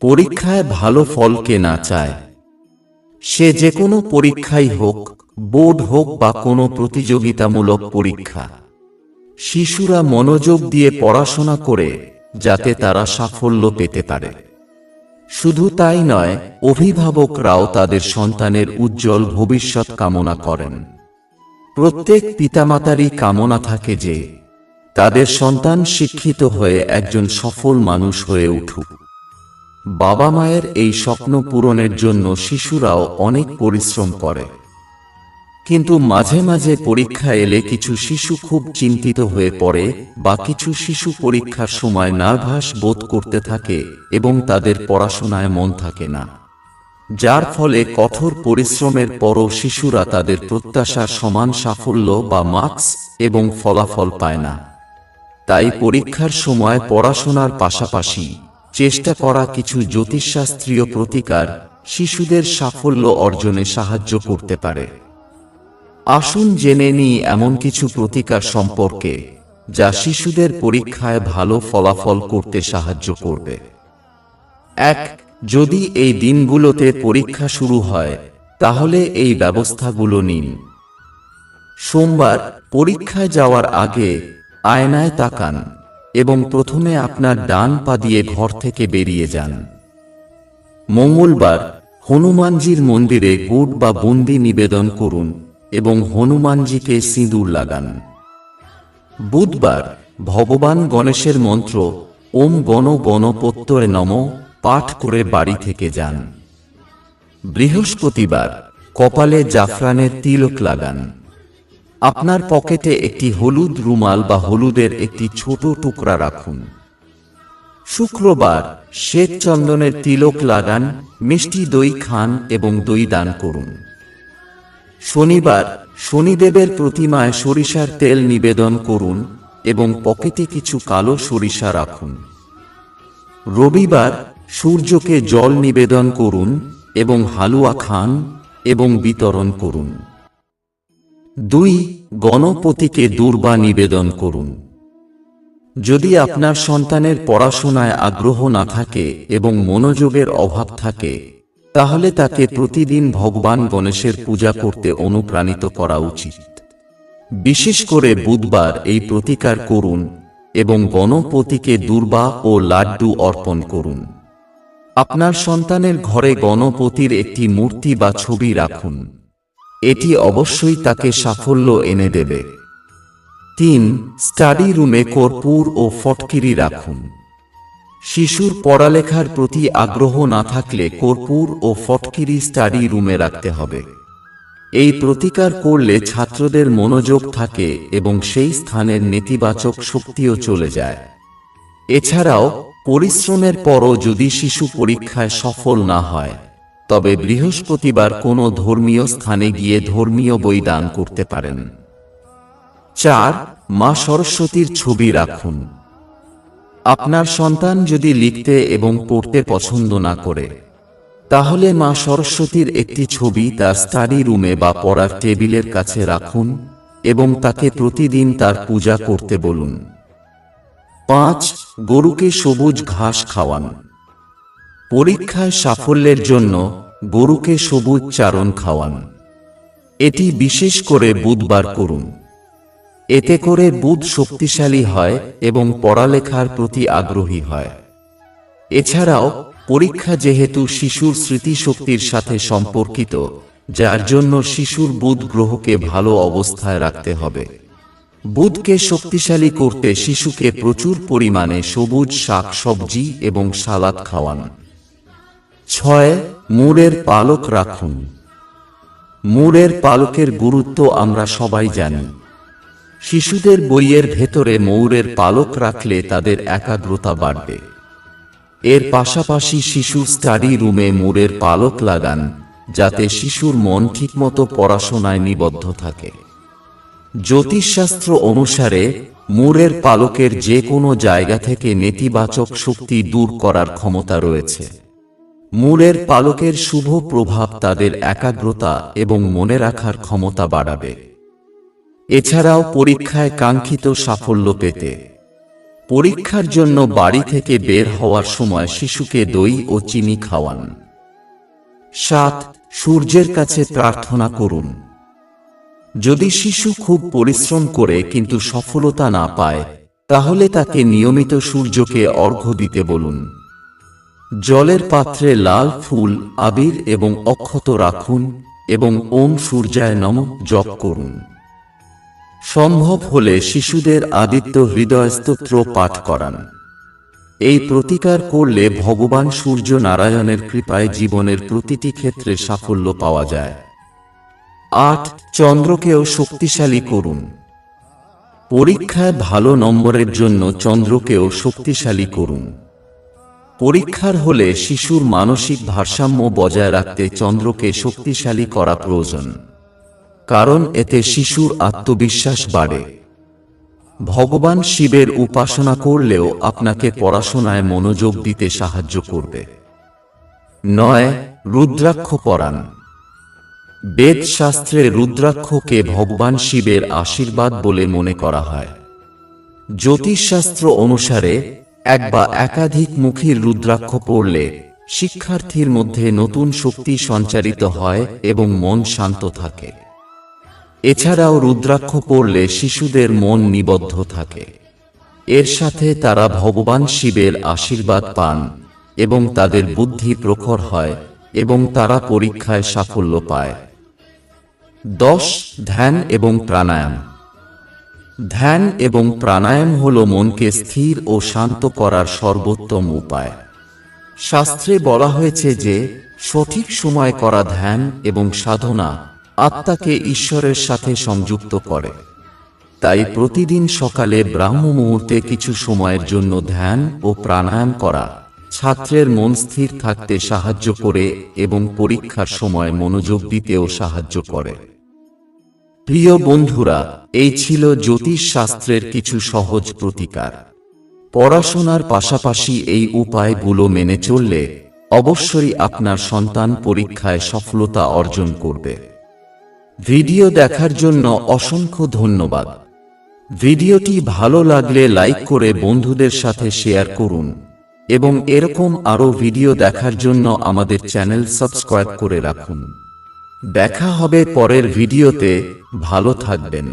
পরীক্ষায় ভালো ফল কে না চায়। সে যে কোনো পরীক্ষাই হোক, বোর্ড হোক বা কোনো প্রতিযোগিতামূলক পরীক্ষা। শিশুরা মনোযোগ দিয়ে পড়াশোনা করে যাতে তারা সাফল্য পেতে পারে। শুধু তাই নয়, অভিভাবকরাও তাদের সন্তানের উজ্জ্বল ভবিষ্যৎ কামনা করেন। প্রত্যেক পিতামাতারই কামনা থাকে যে, তাদের সন্তান শিক্ষিত হয়ে একজন সফল মানুষ হয়ে উঠুক। বাবা মায়ের এই স্বপ্ন পূরণের জন্য শিশুরাও অনেক পরিশ্রম করে। কিন্তু মাঝে মাঝে পরীক্ষা এলে কিছু শিশু খুব চিন্তিত হয়ে পড়ে, বা কিছু শিশু পরীক্ষার সময় নার্ভাস বোধ করতে থাকে এবং তাদের পড়াশোনায় মন থাকে না। যার ফলে কঠোর পরিশ্রমের পরও শিশুরা তাদের প্রত্যাশার সমান সাফল্য বা মার্কস এবং ফলাফল পায় না। তাই পরীক্ষার সময় পড়াশোনার পাশাপাশি চেষ্টা করা কিছু জ্যোতিষশাস্ত্রীয় প্রতিকার শিশুদের সাফল্য অর্জনে সাহায্য করতে পারে। আসুন জেনে নিই এমন কিছু প্রতিকার সম্পর্কে যা শিশুদের পরীক্ষায় ভালো ফলাফল করতে সাহায্য করবে। এক, যদি এই দিনগুলোতে পরীক্ষা শুরু হয়, তাহলে এই ব্যবস্থাগুলো নিন। সোমবার পরীক্ষায় যাওয়ার আগে আয়নায় তাকান। এবং প্রথমে আপনার ডান পা দিয়ে ঘর থেকে বেরিয়ে যান। মঙ্গলবার হনুমানজির মন্দিরে গুড় বা বুন্দি নিবেদন করুন এবং হনুমানজিকে সিঁদুর লাগান। বুধবার ভগবান গণেশের মন্ত্র ওম গণ গণপত্যরে নম পাঠ করে বাড়ি থেকে যান। বৃহস্পতিবার কপালে জাফরানের তিলক লাগান। আপনার পকেটে একটি হলুদ রুমাল বা হলুদের একটি ছোট টুকরা রাখুন। শুক্রবার শ্বেত চন্দনের তিলক লাগান, মিষ্টি দই খান এবং দই দান করুন। শনিবার শনিদেবের প্রতিমায় সরিষার তেল নিবেদন করুন এবং পকেটে কিছু কালো সরিষা রাখুন। রবিবার সূর্যকে জল নিবেদন করুন এবং হালুয়া খান এবং বিতরণ করুন। দুই, গণপতিকে দুর্বা নিবেদন করুন। যদি আপনার সন্তানের পড়াশোনায় আগ্রহ না থাকে এবং মনোযোগের অভাব থাকে, তাহলে তাকে প্রতিদিন ভগবান গণেশের পূজা করতে অনুপ্রাণিত করা উচিত। বিশেষ করে বুধবার এই প্রতিকার করুন এবং গণপতিকে দুর্বা ও লাড্ডু অর্পণ করুন। আপনার সন্তানের ঘরে গণপতির একটি মূর্তি বা ছবি রাখুন। এটি অবশ্যই তাকে সাফল্য এনে দেবে। তিন স্টাডি রুমে কর্পূর ও ফটকিরি রাখুন। শিশুর পড়ালেখার প্রতি আগ্রহ না থাকলে কর্পূর ও ফটকিরি স্টাডি রুমে রাখতে হবে। এই প্রতিকার করলে ছাত্রদের মনোযোগ থাকে এবং সেই স্থানের নেতিবাচক শক্তিও চলে যায়। এছাড়াও পরিশ্রমের পরও যদি শিশু পরীক্ষায় সফল না হয় তবে বৃহস্পতিবার কোনো ধর্মীয় স্থানে গিয়ে ধর্মীয় বই দান করতে পারেন। চার, মা সরস্বতীর ছবি রাখুন। আপনার সন্তান যদি লিখতে এবং পড়তে পছন্দ না করে, তাহলে মা সরস্বতীর একটি ছবি তার স্টাডি রুমে বা পড়ার টেবিলের কাছে রাখুন এবং তাকে প্রতিদিন তার পূজা করতে বলুন। পাঁচ, গরুকে সবুজ ঘাস খাওয়ান। পরীক্ষায় সাফল্যের জন্য গরুকে সবুজ চারণ খাওয়ান। এটি বিশেষ করে বুধবার করুন। এতে করে বুধ শক্তিশালী হয় এবং পড়ালেখার প্রতি আগ্রহী হয়। এছাড়াও, পরীক্ষা যেহেতু শিশুর স্মৃতিশক্তির সাথে সম্পর্কিত, যার জন্য শিশুর বুধ গ্রহকে ভালো অবস্থায় রাখতে হবে। বুধকে শক্তিশালী করতে শিশুকে প্রচুর পরিমাণে সবুজ শাক সবজি এবং সালাদ খাওয়ান। ছয় মুরের পালক রাখুন। মুরের পালকের গুরুত্ব আমরা সবাই জানি। শিশুদের বইয়ের ভেতরে ময়ূরের পালক রাখলে তাদের একাগ্রতা বাড়বে। এর পাশাপাশি শিশু স্টাডি রুমে মোড়ের পালক লাগান, যাতে শিশুর মন ঠিকমতো পড়াশোনায় নিবদ্ধ থাকে। জ্যোতিষশাস্ত্র অনুসারে, মুরের পালকের যে কোনো জায়গা থেকে নেতিবাচক শক্তি দূর করার ক্ষমতা রয়েছে। মুরের পালকের শুভ প্রভাব তাদের একাগ্রতা এবং মনে রাখার ক্ষমতা বাড়াবে। এছাড়াও পরীক্ষায় কাঙ্ক্ষিত সাফল্য পেতে। পরীক্ষার জন্য বাড়ি থেকে বের হওয়ার সময় শিশুকে দই ও চিনি খাওয়ান। সাত, সূর্যের কাছে প্রার্থনা করুন। যদি শিশু খুব পরিশ্রম করে কিন্তু সফলতা না পায়, তাহলে তাকে নিয়মিত সূর্যকে অর্ঘ্য দিতে বলুন। জলের পাত্রে লাল ফুল, আবির এবং অক্ষত রাখুন এবং ওম সূর্যায় নম জপ করুন। সম্ভব হলে শিশুদের আদিত্য হৃদয় স্তোত্র পাঠ করান। এই প্রতিকার করলে ভগবান সূর্য নারায়ণের কৃপায় জীবনের প্রতিটি ক্ষেত্রে সাফল্য পাওয়া যায়। আট, চন্দ্রকেও শক্তিশালী করুন। পরীক্ষায় ভালো নম্বরের জন্য চন্দ্রকেও শক্তিশালী করুন। পরীক্ষার হলে শিশুর মানসিক ভারসাম্য বজায় রাখতে চন্দ্রকে শক্তিশালী করা প্রয়োজন। কারণ এতে শিশুর আত্মবিশ্বাস বাড়ে। ভগবান শিবের উপাসনা করলেও আপনাকে পড়াশোনায় মনোযোগ দিতে সাহায্য করবে। নয়, রুদ্রাক্ষ পরাণ। বেদ শাস্ত্রে রুদ্রাক্ষকে ভগবান শিবের আশীর্বাদ বলে মনে করা হয়। জ্যোতিষশাস্ত্র অনুসারে এক বা একাধিক মুখীর রুদ্রাক্ষ পড়লে, শিক্ষার্থীর মধ্যে নতুন শক্তি সঞ্চারিত হয় এবং মন শান্ত থাকে। এছাড়াও রুদ্রাক্ষ পড়লে শিশুদের মন নিবদ্ধ থাকে। এর সাথে তারা ভগবান শিবের আশীর্বাদ পান এবং তাদের বুদ্ধি প্রখর হয় এবং তারা পরীক্ষায় সাফল্য পায়। দশ, ধ্যান এবং প্রাণায়াম। ধ্যান এবং প্রাণায়াম হল মনকে স্থির ও শান্ত করার সর্বোত্তম উপায়। শাস্ত্রে বলা হয়েছে যে, সঠিক সময় করা ধ্যান এবং সাধনা আত্মাকে ঈশ্বরের সাথে সংযুক্ত করে। তাই প্রতিদিন সকালে ব্রাহ্ম মুহূর্তে কিছু সময়ের জন্য ধ্যান ও প্রাণায়াম করা, ছাত্রের মন স্থির থাকতে সাহায্য করে এবং পরীক্ষার সময় মনোযোগ দিতেও সাহায্য করে। প্রিয় বন্ধুরা, এই ছিল জ্যোতিষ শাস্ত্রের কিছু সহজ প্রতিকার। পড়াশোনার পাশাপাশি এই উপায়গুলো মেনে চললে অবশ্যই আপনার সন্তান পরীক্ষায় সফলতা অর্জন করবে। ভিডিও দেখার জন্য অসংখ্য ধন্যবাদ। ভিডিওটি ভালো লাগলে লাইক করে বন্ধুদের সাথে শেয়ার করুন এবং এরকম আরও ভিডিও দেখার জন্য আমাদের চ্যানেল সাবস্ক্রাইব করে রাখুন। দেখা হবে পরের ভিডিওতে ভালো থাকবেন।